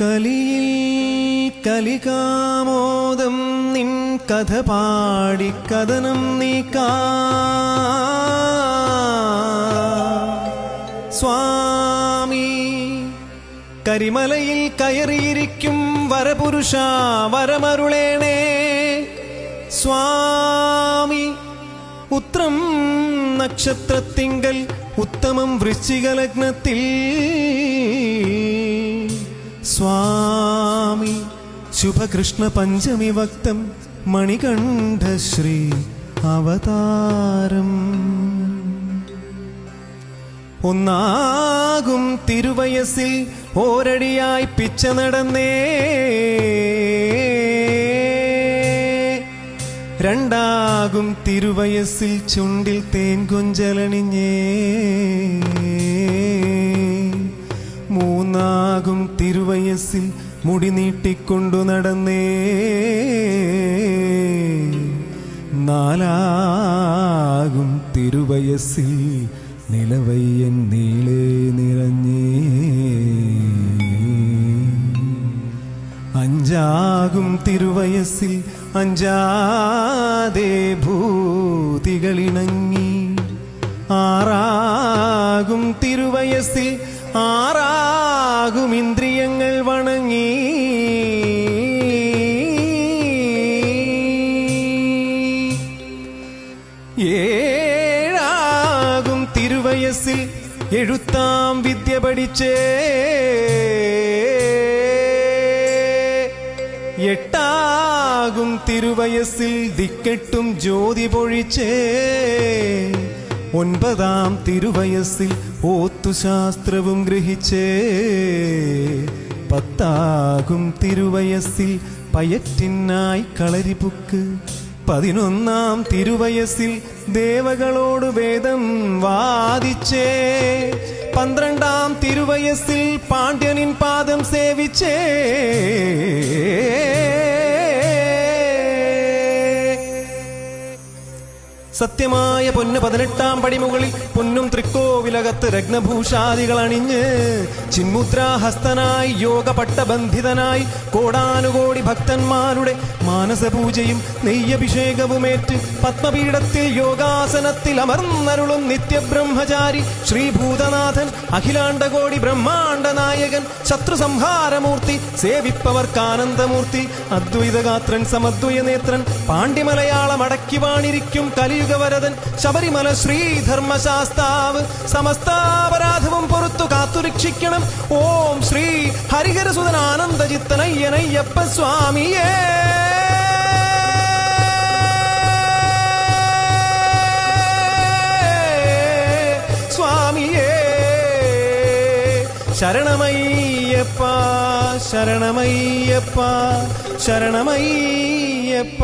കലിയിൽ കലികാമോദം നിൻ കഥ പാടി കഥനം നീക്കാ. സ്വാമി കരിമലയിൽ കയറിയിരിക്കും വരപുരുഷ വരമരുളേണേ. സ്വാമി ഉത്രം നക്ഷത്രത്തിങ്കൽ ഉത്തമം വൃശ്ചികലഗ്നത്തിൽ സ്വാമി ശുഭകൃഷ്ണ പഞ്ചമി വക്തം മണികണ്ഠശ്രീ അവതാരം. ഒന്നാകും തിരുവയസ്സിൽ ഓരടിയായി പിച്ച നടന്നേ. രണ്ടാകും തിരുവയസ്സിൽ ചുണ്ടിൽ തേൻ കൊഞ്ചലണിഞ്ഞേ മുടി നീട്ടിക്കൊണ്ടു നടന്നേ. നാലാകും തിരുവയസ്സിൽ നിലവയ്യൻ നീളെ നിറഞ്ഞേ. അഞ്ചാകും തിരുവയസ്സിൽ അഞ്ചാതെ ഭൂതികളിണങ്ങി. ആറാകും തിരുവയസ്സിൽ ആറാകും ഇന്ദ്രിയങ്ങൾ തിരുവയസ്സിൽ എഴുത്താം വിദ്യ പഠിച്ചേ. എട്ടാകും തിരുവയസ്സിൽ ദിക്കെട്ടും ജ്യോതി പൊഴിച്ചേ. ഒൻപതാം തിരുവയസ്സിൽ ഓത്തുശാസ്ത്രവും ഗ്രഹിച്ചേ. പത്താകും തിരുവയസ്സിൽ പയറ്റിനായി കളരിപുക്ക് പതിനൊന്നാം തിരുവയസ്സിൽ ദേവകളോട് വേദം വാദിച്ചേ. പന്ത്രണ്ടാം തിരുവയസ്സിൽ പാണ്ഡ്യനിൻ പാദം സേവിച്ചേ. സത്യമായ പൊന്ന് പതിനെട്ടാം പടിമുകളിൽ പൊന്നും തൃക്കോവിലകത്ത് രത്നഭൂഷാദികൾ അണിഞ്ഞ് ചിന്മുദ്രാഹസ്തനായി യോഗ പട്ടബന്ധിതനായി കോടാനുകോടി ഭക്തന്മാരുടെ മാനസപൂജയും നെയ്യഭിഷേകവുമേറ്റ് പത്മപീഠത്തിൽ യോഗാസനത്തിൽ അമർന്നരുളും നിത്യബ്രഹ്മചാരി ശ്രീഭൂതനാഥൻ അഖിലാണ്ടകോടി ബ്രഹ്മാണ്ട നായകൻ ശത്രു സംഹാരമൂർത്തി സേവിപ്പവർക്കാനന്ദമൂർത്തി അദ്വൈതഗാത്രൻ സമദ്വയ നേത്രൻ പാണ്ഡ്യമലയാളം അടക്കി വാണിരിക്കും കലിയുഗവരതൻ ശബരിമല ശ്രീധർമ്മശാസ്താവ് സമസ്താപരാധവും പൊറത്തു കാത്തുരക്ഷിക്കണം ഓം ശ്രീ ഹരിഹരസുതൻ ആനന്ദചിത്തനയ്യനയ്യപ്പ സ്വാമിയേ സ്വാമിയേ ശരണമയ്യപ്പ ശരണമയ്യപ്പ ശരണമയ്യപ്പ